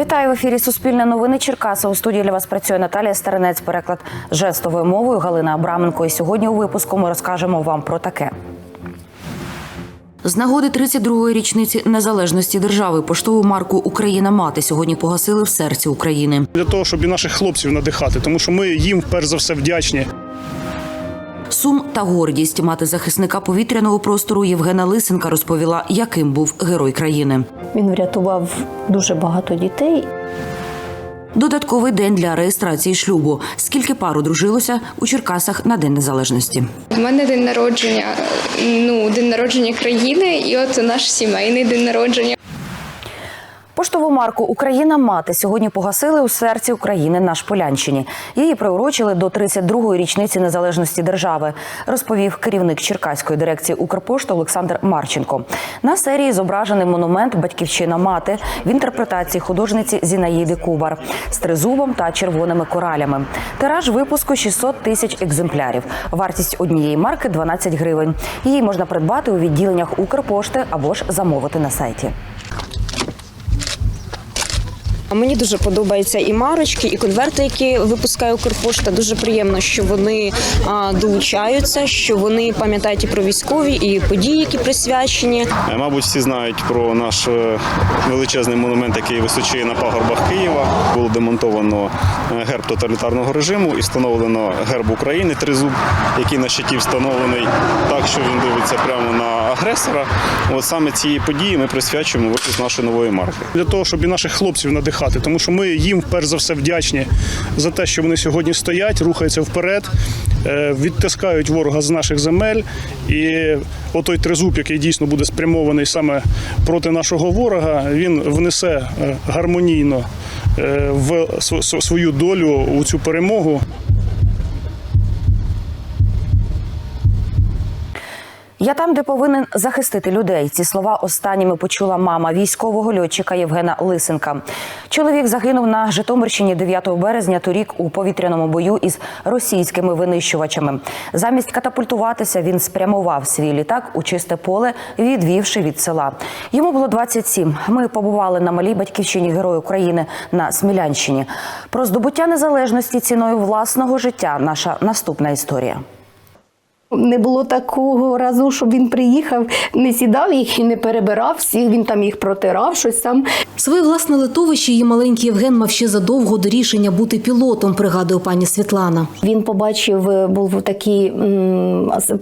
Вітаю в ефірі Суспільне новини Черкаса. У студії для вас працює Наталія Старинець. Переклад жестовою мовою Галина Абраменко. І сьогодні у випуску ми розкажемо вам про таке. З нагоди 32-ї річниці незалежності держави поштову марку Україна мати сьогодні погасили в серці України. для того, щоб і наших хлопців надихати, тому що ми їм перш за все вдячні. Сум та гордість мати захисника повітряного простору Євгена Лисенка розповіла, яким був герой країни. Він врятував дуже багато дітей. Додатковий день для реєстрації шлюбу. Скільки пар одружилося у Черкасах на День Незалежності. У мене день народження, ну, день народження країни, і от наш сімейний день народження. Поштову марку Україна мати сьогодні погасили у серці України на Шполянщині. Її приурочили до 32-ї річниці незалежності держави, розповів керівник Черкаської дирекції Укрпошти Олександр Марченко. На серії зображений монумент Батьківщина мати в інтерпретації художниці Зінаїди Кубар з тризубом та червоними коралями. Тираж випуску 600 тисяч екземплярів. Вартість однієї марки 12 гривень. Її можна придбати у відділеннях Укрпошти або ж замовити на сайті. А Мені дуже подобаються і марочки, і конверти, які випускає Укрпошта. Дуже приємно, що вони а, долучаються, що вони пам'ятають і про військові, і події, які присвячені. Е, Мабуть, всі знають про наш е, величезний монумент, який височіє на пагорбах Києва. Було демонтовано е, герб тоталітарного режиму і встановлено герб України тризуб, який на щиті встановлений так, що він дивиться прямо на агресора. От саме цієї події ми присвячуємо випуск нашої нової марки. Для того, щоб і наших хлопців надихати, тому що ми їм перш за все вдячні за те, що вони сьогодні стоять, рухаються вперед, е, відтискають ворога з наших земель. І отой тризуб, який дійсно буде спрямований саме проти нашого ворога, він внесе е, гармонійно е, в св- св- свою долю у цю перемогу. Я там, де повинен захистити людей. Ці слова останніми почула мама військового льотчика Євгена Лисенка. Чоловік загинув на Житомирщині 9 березня торік у повітряному бою із російськими винищувачами. Замість катапультуватися він спрямував свій літак у чисте поле, відвівши від села. Йому було 27. Ми побували на малій батьківщині Герою України на Смілянщині. Про здобуття незалежності ціною власного життя. Наша наступна історія. Не було такого разу, щоб він приїхав, не сідав їх і не перебирав всіх. Він там їх протирав, щось там. Своє власне литовище її маленький Євген мав ще задовго до рішення бути пілотом, пригадує пані Світлана. Він побачив, е, був такий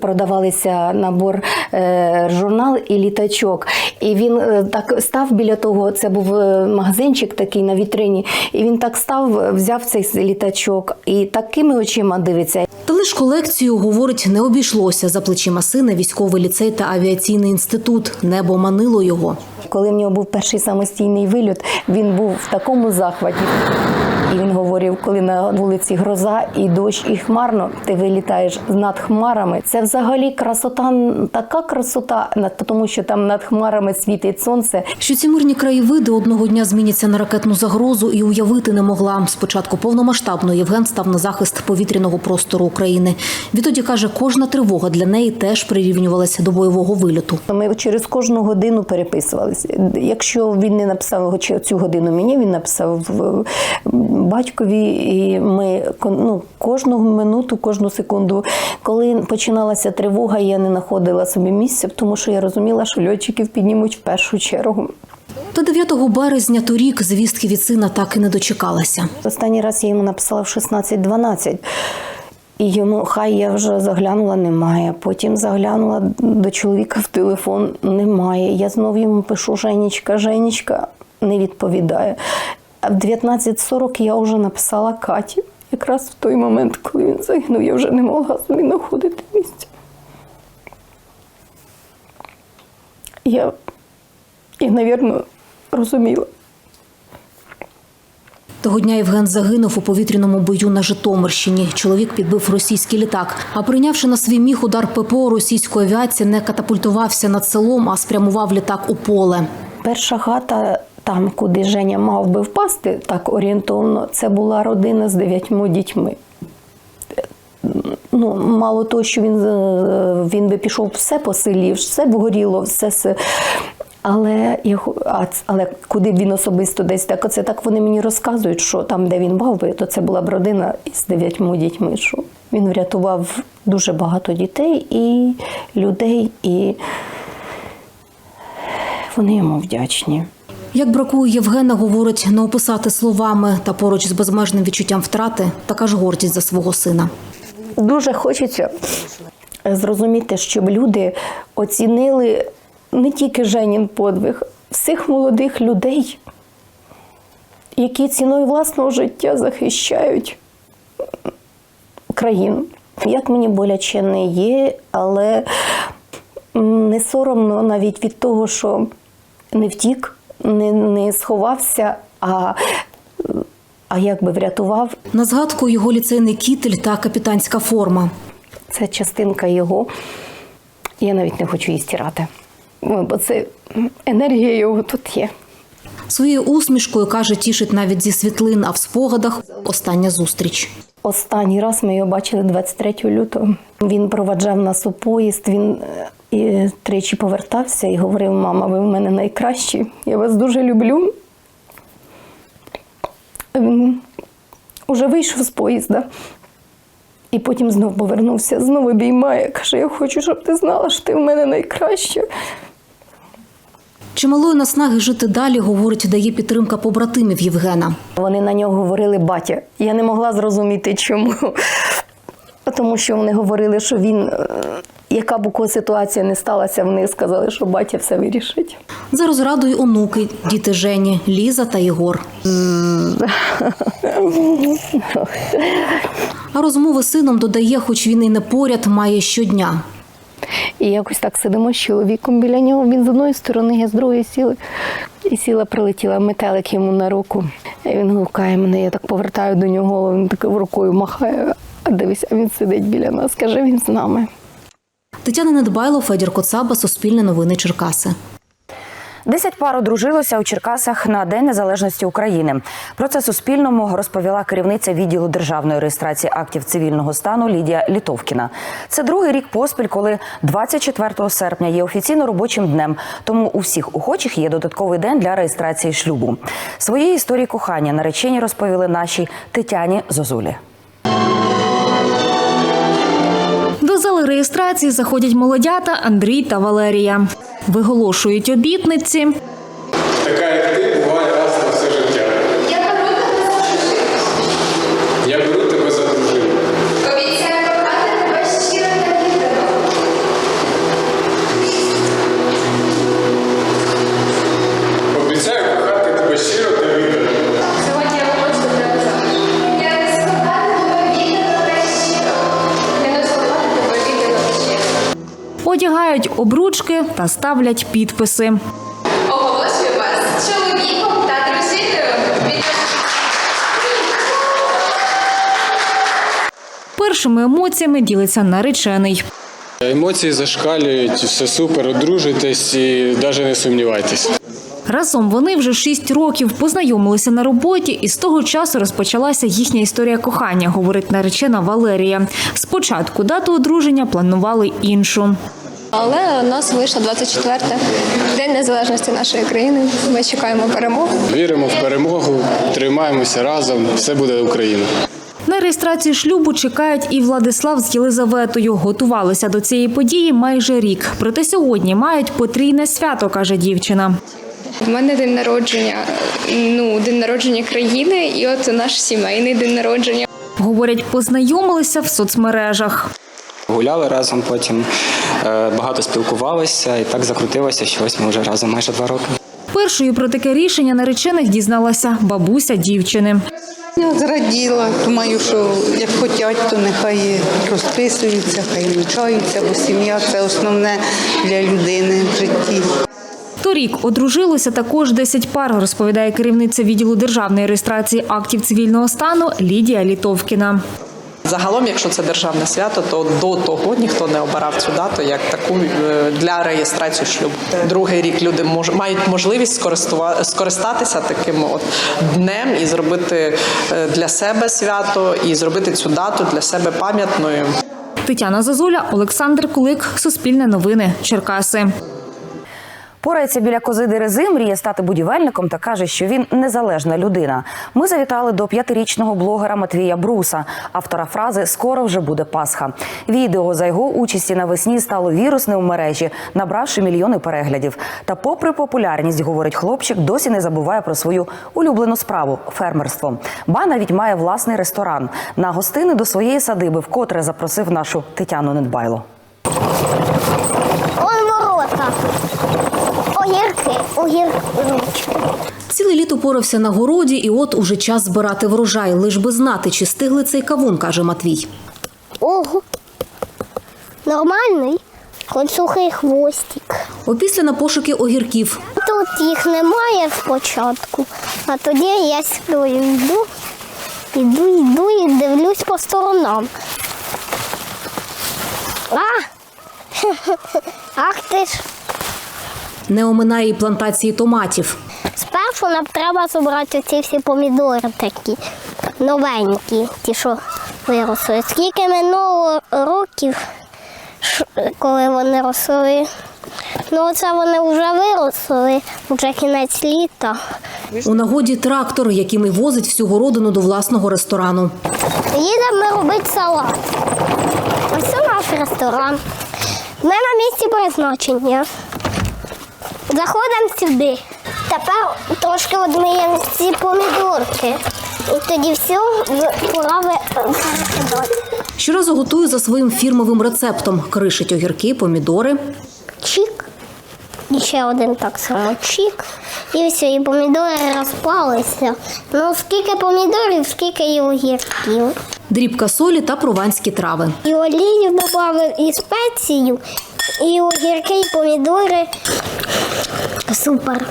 продавалися набор е, журнал і літачок. І він е, так став біля того. Це був магазинчик такий на вітрині. І він так став, взяв цей літачок і такими очима дивиться. Та лиш колекцію, говорить, не обійшлося за плечима сина військовий ліцей та авіаційний інститут. Небо манило його. Коли в нього був перший самостійний вильот, він був в такому захваті. І він говорив, коли на вулиці гроза і дощ, і хмарно, ти вилітаєш над хмарами. Це взагалі красота, така красота, тому що там над хмарами світить сонце. Що ці мирні краєвиди одного дня зміняться на ракетну загрозу і уявити не могла. Спочатку повномасштабно Євген став на захист повітряного простору України. Відтоді каже, кожна тривога для неї теж прирівнювалася до бойового вильоту. Ми через кожну годину переписувалися. Якщо він не написав цю годину мені, він написав е, батькові, і ми ну, кожну минуту, кожну секунду. Коли починалася тривога, я не знаходила собі місця, тому що я розуміла, що льотчиків піднімуть в першу чергу. Та 9 березня торік звістки від сина так і не дочекалася. Останній раз я йому написала в 16-12. І йому хай я вже заглянула, немає. Потім заглянула до чоловіка в телефон, немає. Я знов йому пишу Женічка, Женічка не відповідає. В 19.40 я вже написала Каті. Якраз в той момент, коли він загинув, я вже не могла собі знаходити місця. Я, я, навірно, розуміла. Того дня Євген загинув у повітряному бою на Житомирщині. Чоловік підбив російський літак. А прийнявши на свій міг удар ППО, російської авіації не катапультувався над селом, а спрямував літак у поле. Перша хата, там, куди Женя мав би впасти, так орієнтовно, це була родина з дев'ятьма дітьми. Ну, мало того, що він, е, він би пішов все по селі, все б горіло, все. се- Але але куди б він особисто десь так, оце так вони мені розказують, що там, де він мав би, то це була б родина із дев'ятьма дітьми. Що він врятував дуже багато дітей і людей, і вони йому вдячні. Як бракує Євгена, говорить, не описати словами та поруч з безмежним відчуттям втрати, така ж гордість за свого сина. Дуже хочеться зрозуміти, щоб люди оцінили не тільки Женін подвиг, всіх молодих людей, які ціною власного життя захищають країну. Як мені боляче не є, але не соромно навіть від того, що не втік, не, не сховався, а, а якби врятував На згадку його ліцейний кітель та капітанська форма. це частинка його. Я навіть не хочу її стирати. Бо це енергія його тут є. Своєю усмішкою каже, тішить навіть зі світлин, а в спогадах остання зустріч. Останній раз ми його бачили 23 лютого. Він проваджав нас у поїзд. Він е, і тричі повертався і говорив: мама, ви в мене найкращі, я вас дуже люблю. Він уже вийшов з поїзда. І потім знов повернувся, знову обіймає. Каже: Я хочу, щоб ти знала, що ти в мене найкраща. Чималої наснаги жити далі, говорить, дає підтримка побратимів Євгена. Вони на нього говорили батя. Я не могла зрозуміти, чому. Тому що вони говорили, що він, е, яка б у кого ситуація не сталася, вони сказали, що батя все вирішить. За розрадою онуки, діти Жені, Ліза та Єгор. А розмови з сином додає, хоч він і не поряд, має щодня. І якось так сидимо з чоловіком біля нього. Він з одної сторони, я з другої сіли. І сіла, прилетіла метелик йому на руку. І він гукає мене, я так повертаю до нього він так рукою махає. А дивись, а він сидить біля нас, каже, він з нами. Тетяна Недбайло, Федір Коцаба, Суспільне новини Черкаси. Десять пар одружилося у Черкасах на День Незалежності України. Про це Суспільному розповіла керівниця відділу державної реєстрації актів цивільного стану Лідія Літовкіна. Це другий рік поспіль, коли 24 серпня є офіційно робочим днем. Тому у всіх охочих є додатковий день для реєстрації шлюбу. Свої історії кохання наречені розповіли нашій Тетяні Зозулі. До зали реєстрації заходять молодята Андрій та Валерія. Виголошують обітниці. Така як ти буває раз на все життя. Одягають обручки та ставлять підписи. Оголошую вас чоловіком та дружиною. Першими емоціями ділиться наречений. Емоції зашкалюють, все супер, одружуйтесь і навіть не сумнівайтесь. Разом вони вже шість років познайомилися на роботі, і з того часу розпочалася їхня історія кохання, говорить наречена Валерія. Спочатку дату одруження планували іншу. Але у нас вийшло 24 День незалежності нашої країни. Ми чекаємо перемоги. Віримо в перемогу, тримаємося разом, все буде Україна. На реєстрацію шлюбу чекають і Владислав з Єлизаветою. Готувалися до цієї події майже рік. Проте сьогодні мають потрійне свято, каже дівчина. В мене день народження, ну день народження країни, і от наш сімейний день народження. Говорять, познайомилися в соцмережах. Гуляли разом, потім е, багато спілкувалися, і так закрутилося, що ось ми вже разом майже два роки. Першою про таке рішення наречених дізналася бабуся дівчини. Я зраділа, думаю, що як хочуть, то нехай розписуються, хай навчаються, бо сім'я це основне для людини в житті. Торік одружилося також 10 пар, розповідає керівниця відділу державної реєстрації актів цивільного стану Лідія Літовкіна. Загалом, якщо це державне свято, то до того ніхто не обирав цю дату як таку е, для реєстрації шлюбу. Другий рік люди мож, мають можливість скористатися таким от днем і зробити е, для себе свято, і зробити цю дату для себе пам'ятною. Тетяна Зазуля, Олександр Кулик, Суспільне новини, Черкаси. Порається біля кози Дерези, мріє стати будівельником та каже, що він незалежна людина. Ми завітали до п'ятирічного блогера Матвія Бруса, автора фрази Скоро вже буде Пасха. Відео за його участі навесні стало вірусним у мережі, набравши мільйони переглядів. Та, попри популярність, говорить хлопчик, досі не забуває про свою улюблену справу фермерство. Ба навіть має власний ресторан. На гостини до своєї садиби вкотре запросив нашу Тетяну Недбайло. Огірки. Ціле літо порався на городі, і от уже час збирати врожай, лиш би знати, чи стигли цей кавун, каже Матвій. Ого. Нормальний. Хоч сухий хвостик. Опісля на пошуки огірків. Тут їх немає спочатку, а тоді я сплю, йду, йду, йду і дивлюсь по сторонам. А! Ах ти ж! Не оминає і плантації томатів. Спершу нам треба зібрати ці всі помідори такі новенькі, ті, що виросли. Скільки минуло років, коли вони росли. Ну, це вони вже виросли, вже кінець літа. У нагоді трактор, яким і возить всю городину до власного ресторану. Їдемо робити салат. Ось це наш ресторан. Ми на місці призначення. Заходимо сюди. Тепер трошки одмиємо ці помідорки. І тоді все пора ви- викидати. Щоразу готує за своїм фірмовим рецептом. Кришить огірки, помідори. Чік. І ще один так само чік. І все, і помідори розпалися. Ну, скільки помідорів, скільки і огірків. Дрібка солі та прованські трави. І олію додав, і спецію, і огірки, і помідори. Супер.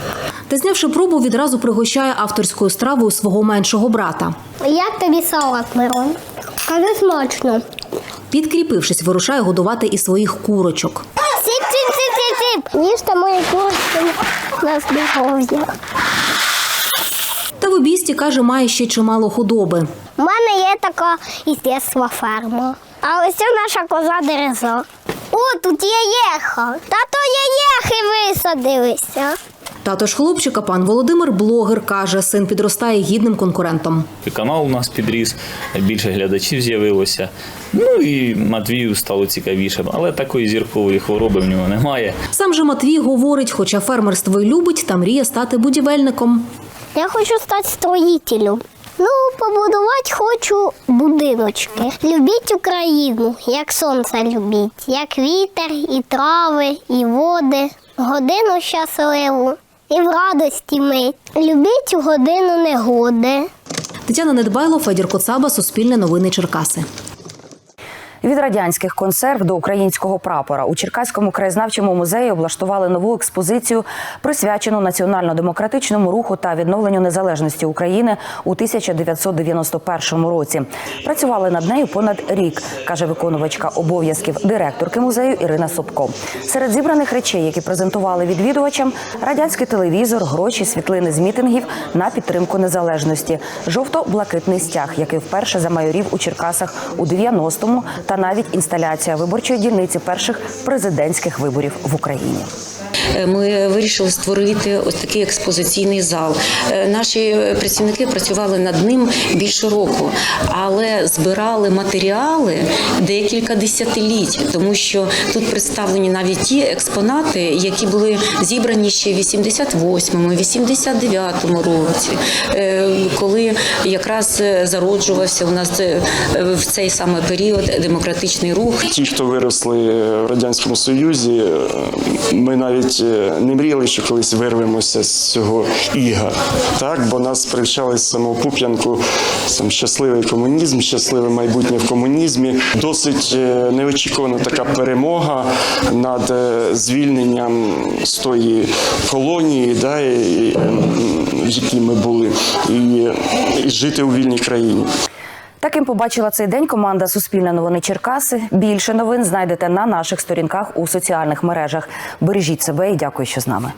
Та знявши пробу, відразу пригощає авторською стравою свого меншого брата. Як тобі салат, Мирон? Кажи смачно. Підкріпившись, вирушає годувати і своїх курочок. Сіп, сіп, сіп, сіп, сіп. Їжте мої курочки на здоров'я. Та в обійсті, каже, має ще чимало худоби. У мене є така із ферма. А ось це наша коза дереза. О, тут є єха. Та то є єхи висадилися. Тато ж хлопчика, пан Володимир, блогер, каже, син підростає гідним конкурентом. І канал у нас підріс, більше глядачів з'явилося. Ну і Матвію стало цікавіше, але такої зіркової хвороби в нього немає. Сам же Матвій говорить, хоча фермерство й любить, та мріє стати будівельником. Я хочу стати строїтелем. Побудувати хочу будиночки. Любіть Україну, як сонце любіть, як вітер, і трави, і води, годину щасливу і в радості мить. Любіть у годину негоди. Тетяна Недбайло, Федір Коцаба, Суспільне новини Черкаси. Від радянських консерв до українського прапора у Черкаському краєзнавчому музеї облаштували нову експозицію, присвячену національно-демократичному руху та відновленню незалежності України у 1991 році. Працювали над нею понад рік, каже виконувачка обов'язків директорки музею Ірина Собко. Серед зібраних речей, які презентували відвідувачам, радянський телевізор, гроші, світлини з мітингів на підтримку незалежності, жовто-блакитний стяг, який вперше замайорів у Черкасах у 90-му, та навіть інсталяція виборчої дільниці перших президентських виборів в Україні. Ми вирішили створити ось такий експозиційний зал. Е, Наші працівники працювали над ним більше року, але збирали матеріали декілька десятиліть, тому що тут представлені навіть ті експонати, які були зібрані ще в 88-му, 89-му році, е, коли якраз зароджувався у нас е, в цей саме період демократичний рух. Ті, хто виросли в радянському союзі, е, ми навіть е, не мріяли, що колись вирвемося з цього іга. Так, бо нас привчали з самого сам щасливий комунізм, щасливе майбутнє в комунізмі. Досить е, неочікувана така перемога над е, звільненням з тої колонії, да, в якій ми були, і, і жити у вільній країні. Таким побачила цей день команда Суспільне новини Черкаси. Більше новин знайдете на наших сторінках у соціальних мережах. Бережіть себе і дякую, що з нами.